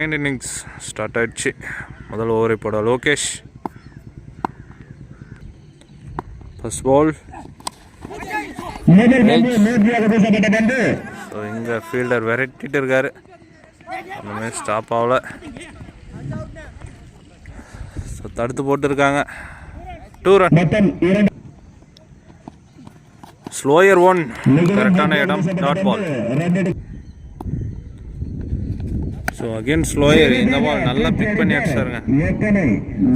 Second innings start ஆயிடுச்சு. முதல் ஓவரை போட லோகேஷ். ஃபர்ஸ்ட் பால் ஸோ இங்கே ஃபீல்டர் விரட்டிட்டு இருக்காரு. ஒன்றுமே ஸ்டாப் ஆகல. ஸோ தடுத்து போட்டுருக்காங்க. டூ ரன் ஸ்லோயர் ஒன் கரெக்டான இடம். Dot ball so again slower இந்த பால் நல்லா பிக் பண்ணி அடிச்சாருங்க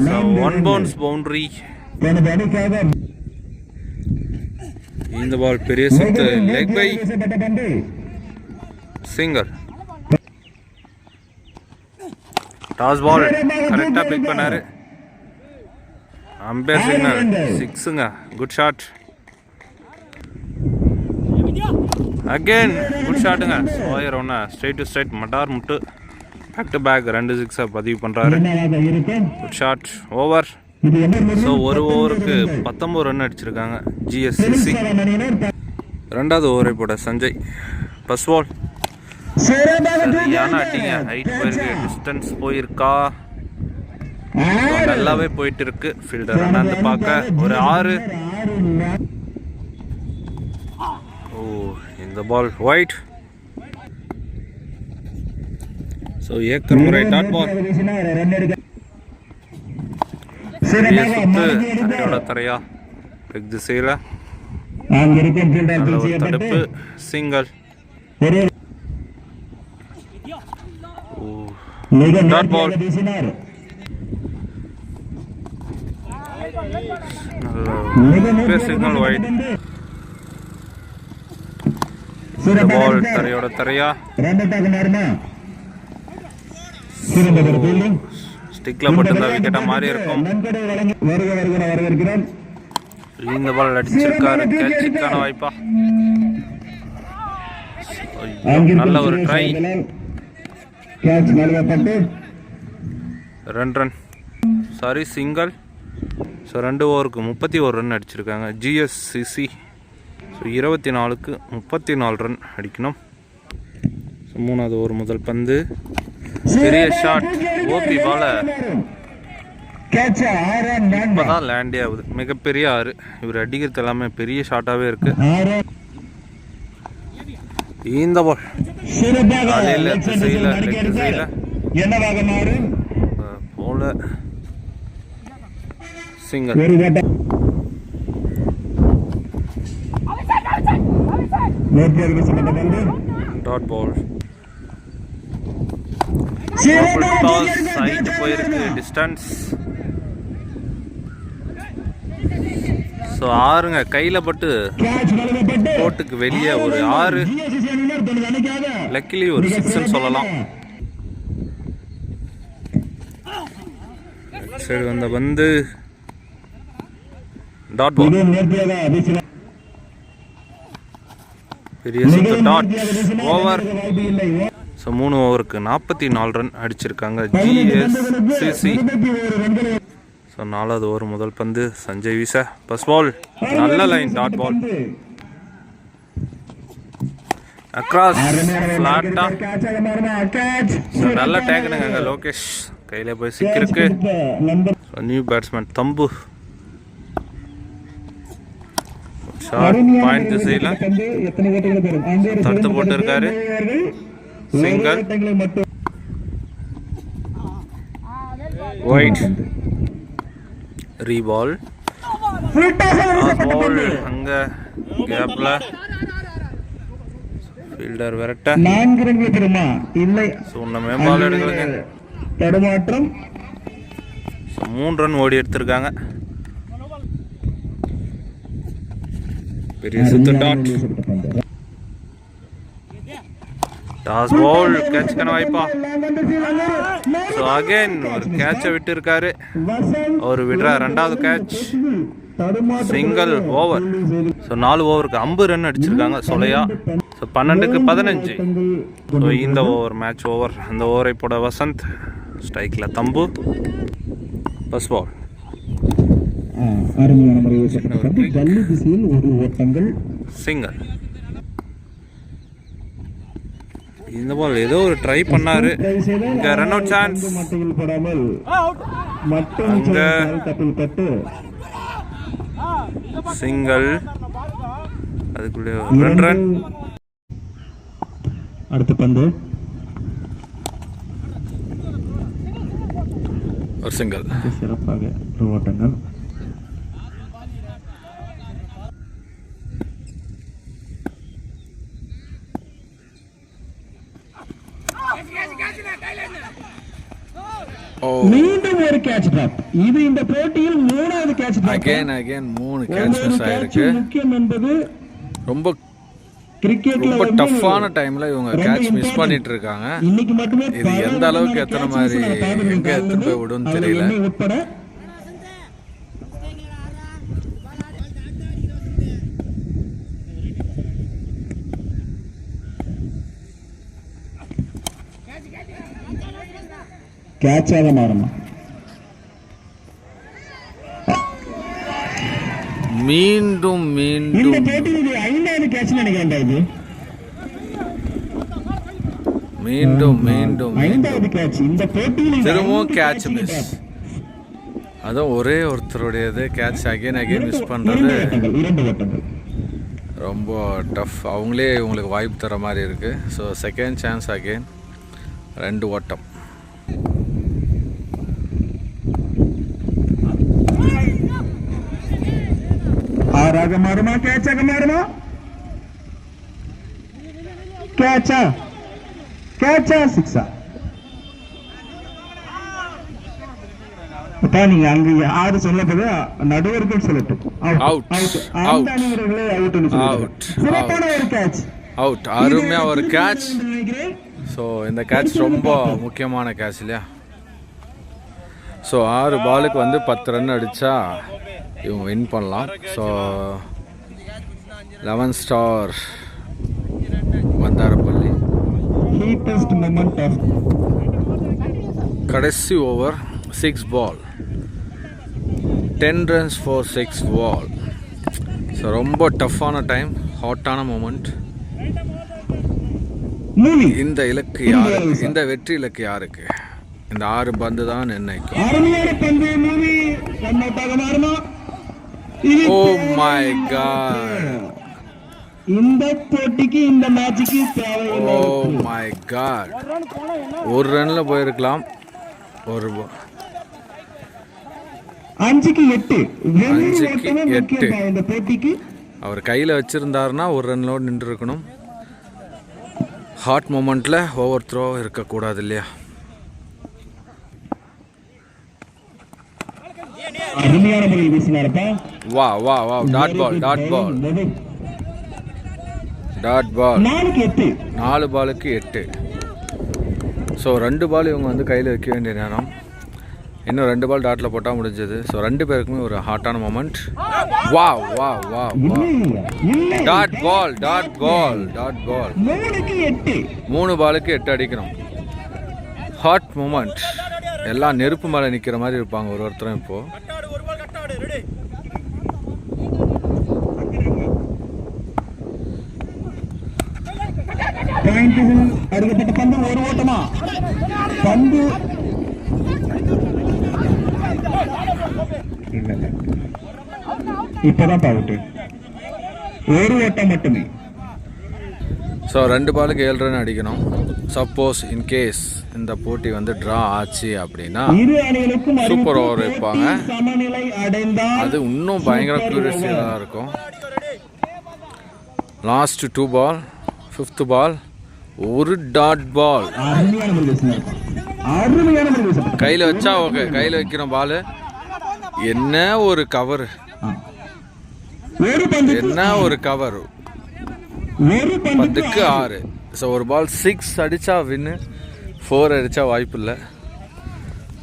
ஸோ ஒன் பவுன்ஸ் பவுண்டரி இந்த பால் பெரிய சுத்து. லெக் பை சிங்கர் டாஸ் பால் கரெக்டாக பிக் பண்ணாரு. அம்பேர் சிக்னல் சிக்ஸுங்க குட் ஷாட் அகெயின் குட் ஷாட்டுங்க ஸ்லோயர் ஒன்று ஸ்ட்ரைட் டு ஸ்ட்ரைட் மட்டார் முட்டு. பேக் டு பேக் ரெண்டு சிக்ஸை பதிவு பண்ணுறாரு ஷார்ட் ஷாட் ஓவர் ஸோ ஒரு ஓவருக்கு பத்தொம்பது ரன் அடிச்சிருக்காங்க. ஜிஎஸ்சிசி ரெண்டாவது ஓவரை போட சஞ்சய். ஃபர்ஸ்ட் பால் சரியான அட்டிங்க ஹைட் போயிருக்கு டிஸ்டன்ஸ் போயிருக்கா? நல்லாவே போயிட்டு இருக்கு ஃபீல்டர் அண்ணாந்து பார்க்க. ஒரு ஆறு. ஓ இந்த பால் ஒயிட் ஸோ ஏக்கர் முறை டாட் பால் வீசினார். ரன் எடுக்க சுத்து மடக்கி தரையோட எடுத்தார். தரையா. லெக் திசையில் தடுப்பு. நல்ல சிக்னல் ஒயிட் பால் எடுத்தார். தரையோட தரையா ரன் அவுட் ஆகினாருமா? சிறந்த ஒரு fielding. ஸ்டிக்ல போட்டிருந்தா விக்கெட்டா மாறி இருக்கும். இந்த பால் அடிச்சிருக்காரு. கேட்சுக்கான வாய்ப்பா. நல்ல ஒரு ட்ரை அவர்களால் கேட்ச் நழுவப்பட்டு. ரெண்டு ரன் சாரி சிங்கிள் ஸோ ரெண்டு ஓவருக்கு முப்பத்தி ஒரு ரன் அடிச்சிருக்காங்க. ஜிஎஸ்சிசி ஸோ இருபத்தி நாலுக்கு முப்பத்தி நாலு ரன் அடிக்கணும். ஸோ மூணாவது ஓவர் முதல் பந்து. பெரிய ஷாட் ஓபி பால. இப்பதான் லேண்டே ஆகுது. மிகப்பெரிய ஆறு. இவர் அடிக்கிறது எல்லாமே பெரிய ஷாட்டாவே இருக்கு. இந்த பால் காலையில் போல சிங்கர் டாட் பால் டாஸ் வீசினார். சைட் போயிருக்கு. டிஸ்டன்ஸ் ஸோ ஆறுங்க கையில் பட்டு கோட்டுக்கு வெளியே ஒரு ஆறு லக்கிலி ஒரு சிக்ஸ்ன்னு சொல்லலாம் சரி வந்த வந்து டாட் பால். பெரிய டாட். ஓவர். ஸோ மூணு ஓவருக்கு நாற்பத்தி நாலு ரன் அடிச்சிருக்காங்க. ஜிஎஸ்சிசி ஸோ நாலாவது ஓவர் முதல் பந்து சஞ்சய் வீச. ஃபர்ஸ்ட் பால் நல்ல லைன் டாட் பால். அக்ராஸ் ஃப்ளாட்டா நல்ல டேக்குனுங்க லோகேஷ். கையில் போய் சிக்கிருக்கு நியூ பேட்ஸ்மேன் தம்பு. ஷார்ட் பாயிண்ட் திசையில். தடுத்து சிறந்த மட்டும் ஒயிட் ரீபால் பால். அங்கே கேப்பில் ஃபீல்டர் விரட்ட. நான்கு ரன்கள் பெறுமா இல்லை. ஸோ இன்னுமே பால் எடுக்கலங்க. தடுமாற்றம். மூணு ரன் ஓடி எடுத்திருக்காங்க. பெரிய சுத்து டாட். டாஸ் பால் கேட்ச்க்கான வாய்ப்பா. ஸோ அகைன் ஒரு கேட்சை விட்டு இருக்காரு அவர் விடுற ரெண்டாவது கேட்ச் சிங்கிள் ஓவர் ஸோ நாலு ஓவருக்கு ஐம்பது ரன் அடிச்சிருக்காங்க சொலையா. ஸோ பன்னெண்டுக்கு பதினஞ்சு. ஸோ இந்த ஓவர் மேட்ச் ஓவர் அந்த ஓவரை போட வசந்த். ஸ்ட்ரைக்கில் தம்பு. ஃபர்ஸ்ட் பால் ஆ, அருமையான முறையில் வீசப்பட்ட பந்து. ஜல்லி திசையில் ஒரு ஓட்டங்கள் சிங்கர் இந்த பால் ஏதோ ஒரு ட்ரை பண்ணாரு. இங்க ரன் அவுட் சான்ஸ் மட்டையில் போடாமல் மட்டும் சிங்கிள் அதுக்குள்ளே ரெண்டு ரன் அடுத்த பந்து. ஒரு சிங்கிள் சிறப்பாக ஒரு ஓட்டங்கள். மீண்டும் ஒரு கேட்ச் டிராப் இது இந்த போட்டியில் மூணாவது கேட்ச் டிராப் அகைன் அகைன் மூணு கேட்ச் மிஸ் ஆயிருக்கு. முக்கியம் என்பது ரொம்ப கிரிக்கெட்ல ரொம்ப டஃப்பான டைம்ல இவங்க கேட்ச் மிஸ். பண்ணிட்டு இருக்காங்க இன்னைக்கு மட்டுமே இது எந்த அளவுக்கு எத்தனை மாதிரி எங்க எடுத்துட்டு போய் விடும்னு தெரியல. என்னை உட்பட கேட்சாக மாறுமா மீண்டும். மீண்டும் ஐந்தாவது கேட்ச் நினைக்கிறேன்டா இது. மீண்டும் மீண்டும் மீண்டும். ஐந்தாவது கேட்ச் இந்த போட்டியில் திரும்பவும் கேட்ச் மிஸ். அதுவும் ஒரே ஒருத்தருடையது. கேட்ச் அகைன் அகைன் மிஸ் ஓட்டங்கள் ரொம்ப டஃப் அவங்களே உங்களுக்கு வாய்ப்பு தர மாதிரி இருக்கு. ஸோ செகண்ட் சான்ஸ் அகைன் ரெண்டு ஓட்டம். ஆறாக மாறுமா கேட்சாக மாறுமா கேட்சா கேட்சா சிக்ஸா? அப்பா நீங்க அங்க ஆறு சொல்லப்போது நடுவர்கள் சொல்லட்டும். Out. Out Out. அந்த அணிவர்களே அவுட்னு Out. சிறப்பான ஒரு கேட்ச் அவுட் அருமையா ஒரு கேட்ச் நினைக்கிறேன். ஸோ இந்த கேட்ச் ரொம்ப முக்கியமான கேட்ச் இல்லையா? ஸோ ஆறு பாலுக்கு வந்து பத்து ரன் அடித்தா இவங்க வின் பண்ணலாம். So eleven star வந்தாரப்பள்ளி. கடைசி over six ball ten runs for six ball so ரொம்ப டஃப்பான டைம் ஹாட்டான மூமெண்ட் இந்த இலக்கு யாருக்கு இந்த வெற்றி இலக்கு யாருக்கு? இந்த ஆறு பந்து தான் நிர்ணயிக்கும் ஓ மை காட் இந்த போட்டிக்கு இந்த மேட்சுக்கு தேவையில்லை. ஓ மை காட் ஒரு ரன்ல போயிருக்கலாம். ஒரு. அஞ்சுக்கு எட்டு. அஞ்சுக்கு எட்டு. இந்த போட்டிக்கு? அவர் கையில் வச்சிருந்தாருன்னா ஒரு ரன்லோடு நின்று இருக்கணும் ஹாட் மூமெண்ட்ல ஓவர் த்ரோ இருக்கக்கூடாது இல்லையா? அருமையான முறையில் வீசினார்ப்பா வா வா வா dot ball dot ball dot ball நாலுக்கு எட்டு. நாலு பாலுக்கு எட்டு. ஸோ ரெண்டு பால் இவங்க வந்து கையில் வைக்க வேண்டிய நேரம். இன்னும் ரெண்டு பால் டாட்டில் போட்டால் முடிஞ்சது. ஸோ ரெண்டு பேருக்குமே ஒரு ஹாட்டான மூமெண்ட் வா வா வா வா dot ball dot ball dot ball மூணு பாலுக்கு எட்டு அடிக்கணும் ஹாட் மூமெண்ட் எல்லாம் நெருப்பு மேலே நிற்கிற மாதிரி இருப்பாங்க ஒரு ஒருத்தரும் இப்போ. பாயிண்ட்டுகள் அடிக்கப்பட்ட பந்து ஒரு ஓட்டமா பந்து இப்பதான் பாவுட்டு ஒரு ஓட்டம் மட்டுமே. ஸோ ரெண்டு பாலுக்கு ஏழு ரன் அடிக்கணும். சப்போஸ் இன்கேஸ் இந்த போட்டி வந்து ட்ரா ஆச்சு அப்படின்னா over போட்டி வைப்பாங்க. அது இன்னும் பயங்கர கியூரியஸாக இருக்கும். Last two ball fifth ball ஒரு டாட் பால். கையில் வச்சா ஓகே கையில் வைக்கிற பால் என்ன ஒரு கவர் என்ன ஒரு கவர் பத்துக்கு ஆறு. ஸோ ஒரு பால் சிக்ஸ் அடித்தா வின்னு ஃபோர் அடித்தா வாய்ப்பு இல்லை.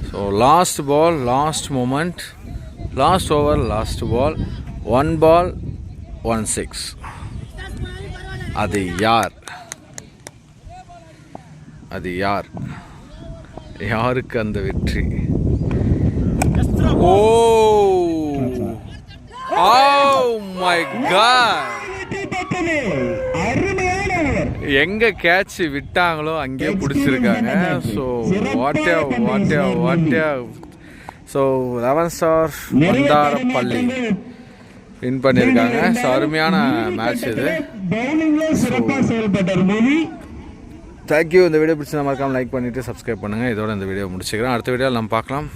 So last ball last moment last over last ball one ball one six அது யார்? அது யார்? யாருக்கு அந்த வெற்றி? ஓ! ஓ மை காட் வெற்றி பெற்றது. அருமையான ஓவர் எங்கே கேட்ச் விட்டாங்களோ அங்கேயே பிடிச்சிருக்காங்க. ஸோ வாட்டியா வாட்டியா வாட்டியா so eleven star Mandarapalli win பண்ணியிருக்காங்க ஸோ அருமையான மேட்ச் இது. தேங்க்யூ இந்த வீடியோ பிடிச்சி மறக்காம லைக் பண்ணிவிட்டு சப்ஸ்கிரைப் பண்ணுங்கள் இதோட இந்த வீடியோ முடிச்சுக்கிறேன். அடுத்த வீடியோவில் நம்ம பார்க்கலாம்.